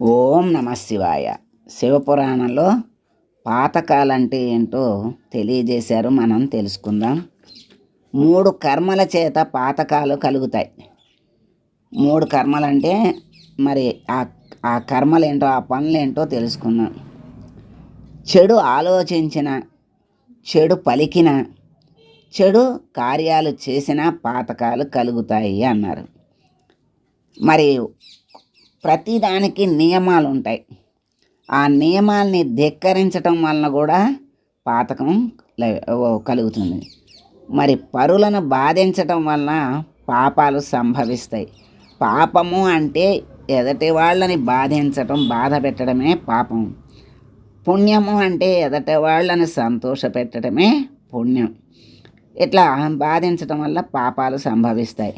ఓం నమ శివాయ. శివపురాణంలో పాతకాలంటే ఏంటో తెలియజేశారు. మనం తెలుసుకుందాం. మూడు కర్మల చేత పాతకాలు కలుగుతాయి. మూడు కర్మలు అంటే మరి ఆ ఆ కర్మలు ఏంటో ఆ పనులు ఏంటో తెలుసుకుందాం. చెడు ఆలోచించిన చెడు పలికిన చెడు కార్యాలు చేసిన పాతకాలు కలుగుతాయి అన్నారు. మరి ప్రతిదానికి నియమాలు ఉంటాయి ఆ నియమాల్ని ధిక్కరించటం వలన కూడా పాతకం కలుగుతుంది. మరి పరులను బాధించటం వలన పాపాలు సంభవిస్తాయి. పాపము అంటే ఎదటి వాళ్ళని బాధించటం బాధ పెట్టడమే పాపం. పుణ్యము అంటే ఎదటి వాళ్ళని సంతోషపెట్టడమే పుణ్యం. ఇట్లా బాధించటం వల్ల పాపాలు సంభవిస్తాయి.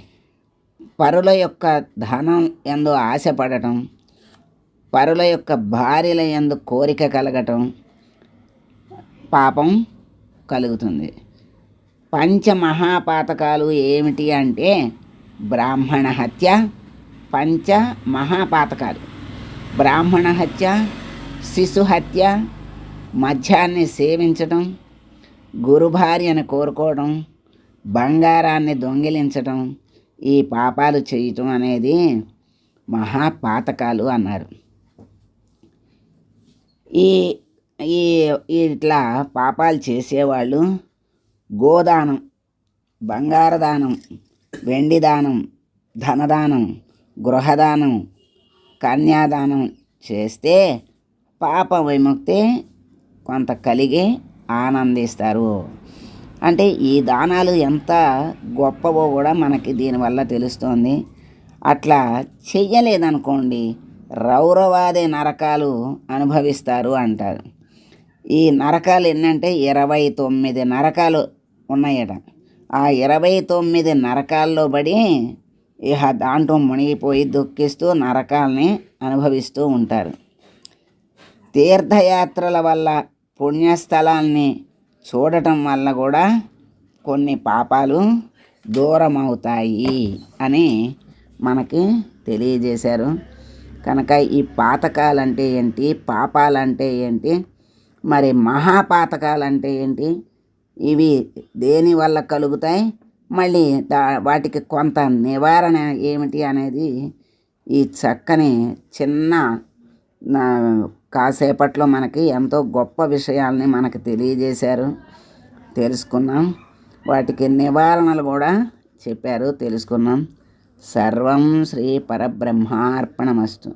పరుల యొక్క ధనం ఎందు ఆశపడటం పరుల యొక్క భార్యల ఎందు కోరిక కలగటం పాపం కలుగుతుంది. పంచ మహాపాతకాలు ఏమిటి అంటే బ్రాహ్మణ హత్య పంచ మహాపాతకాలు బ్రాహ్మణ హత్య శిశు హత్య మద్యాన్ని సేవించటం గురుభార్యను కోరుకోవడం బంగారాన్ని దొంగిలించటం ఈ పాపాలు చేయటం అనేది మహాపాతకాలు అన్నారు. ఈ ఈ ఇట్లా పాపాలు చేసేవాళ్ళు గోదానం బంగారదానం వెండి దానం ధనదానం గృహదానం కన్యాదానం చేస్తే పాప విముక్తి కొంత కలిగి ఆనందిస్తారు. అంటే ఈ దానాలు ఎంత గొప్పవో కూడా మనకి దీనివల్ల తెలుస్తోంది. అట్లా చెయ్యలేదనుకోండి రౌరవాది నరకాలు అనుభవిస్తారు అంటారు. ఈ నరకాలు ఎన్నంటే ఇరవై తొమ్మిది నరకాలు ఉన్నాయట. ఆ ఇరవై తొమ్మిది నరకాల్లో పడి ఇహ దాంట్లో మునిగిపోయి దుఃఖిస్తూ నరకాలని అనుభవిస్తూ ఉంటారు. తీర్థయాత్రల వల్ల పుణ్యస్థలాల్ని చూడటం వల్ల కూడా కొన్ని పాపాలు దూరం అవుతాయి అని మనకి తెలియజేశారు. కనుక ఈ పాతకాలంటే ఏంటి? పాపాలంటే ఏంటి? మరి మహాపాతకాలంటే ఏంటి? ఇవి దేని వల్ల కలుగుతాయి? మళ్ళీ దా వాటికి కొంత నివారణ ఏమిటి అనేది ఈ చక్కని చిన్న కాసేపట్లో మనకి ఎంతో గొప్ప విషయాల్ని మనకు తెలియజేశారు. తెలుసుకున్నాం. వాటికి నివారణలు కూడా చెప్పారు. తెలుసుకున్నాం. సర్వం శ్రీ పరబ్రహ్మార్పణమస్తు.